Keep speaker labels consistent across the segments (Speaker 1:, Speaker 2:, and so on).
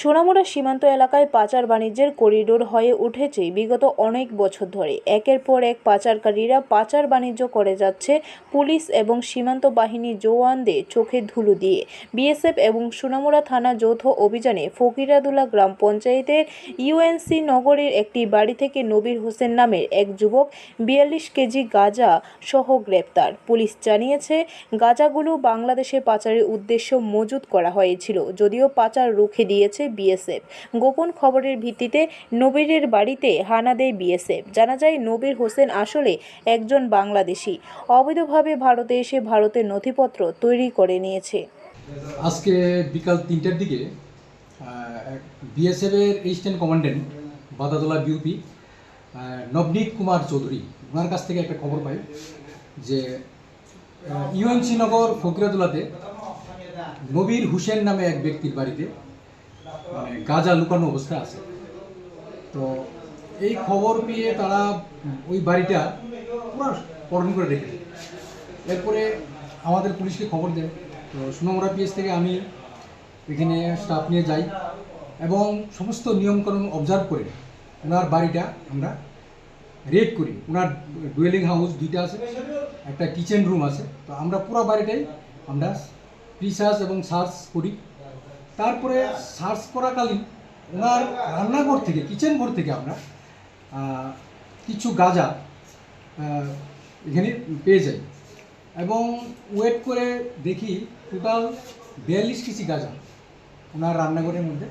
Speaker 1: সোনামুড়া সীমান্ত এলাকায় পাচার বাণিজ্যের করিডোর হয়ে উঠেছে বিগত অনেক বছর ধরে। একের পর এক পাচারকারীরা পাচার বাণিজ্য করে যাচ্ছে পুলিশ এবং সীমান্ত বাহিনী জওয়ানদের চোখে ধুলো দিয়ে। বিএসএফ এবং সোনামুড়া থানা যৌথ অভিযানে ফকিরাদুলা গ্রাম পঞ্চায়েতের ইউএনসি নগরের একটি বাড়ি থেকে নবীর হোসেন নামের এক যুবক বিয়াল্লিশ কেজি গাঁজা সহ গ্রেপ্তার। পুলিশ জানিয়েছে, গাঁজাগুলো বাংলাদেশে পাচারের উদ্দেশ্য মজুত করা হয়েছিল, যদিও পাচার রুখে দিয়েছে বিএসএফ। গোপন খবরের ভিত্তিতে নবীরের বাড়িতে হানা দেয় বিএসএফ। জানা যায়, নবীর হোসেন আসলে একজন বাংলাদেশি। অবৈধভাবে ভারতে এসে ভারতের নথিপত্র তৈরি করে নিয়েছে।
Speaker 2: আজকে বিকাল তিনটার দিকে বিএসএফের eastern commandant Badadola BUP Nabanit Kumar Chowdhury ওনার কাছ থেকে একটা খবর পাই যে ইউএনসি নগর ফকিরাদুলাতে নবীর হুসেন নামে এক ব্যক্তির বাড়িতে মানে গাঁজা লুকানো অবস্থায় আছে। তো এই খবর পেয়ে তারা ওই বাড়িটা পুরো পরণ করে রেখেছে এরপরে আমাদের পুলিশকে খবর দেয়। তো সুনামরা পিএস থেকে আমি এখানে স্টাফ নিয়ে যাই এবং সমস্ত নিয়মকানুন অবজার্ভ করে ওনার বাড়িটা আমরা রেড করি। ওনার ডুয়েলিং হাউস দুইটা আছে, একটা কিচেন রুম আছে। তো আমরা পুরো বাড়িটাই আমরা রিসার্চ এবং সার্চ করি। তারপরে সার্চ করাকালীন ওনার রান্নাঘর থেকে, কিচেন ঘর থেকে আমরা কিছু গাঁজা এখানে পেয়ে যাই। এবং ওয়েট করে দেখি টোটাল বিয়াল্লিশ কেজি গাঁজা ওনার রান্নাঘরের মধ্যে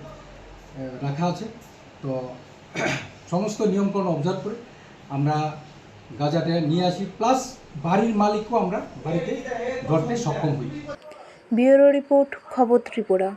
Speaker 2: রাখা আছে। তো সমস্ত নিয়মকানুন অবজার্ভ করে আমরা গাঁজাটা নিয়ে আসি। প্লাস বাড়ির মালিকও আমরা বাড়িতে ধরতে সক্ষম হই।
Speaker 1: ব্যুরো রিপোর্ট খবর ত্রিপুরা।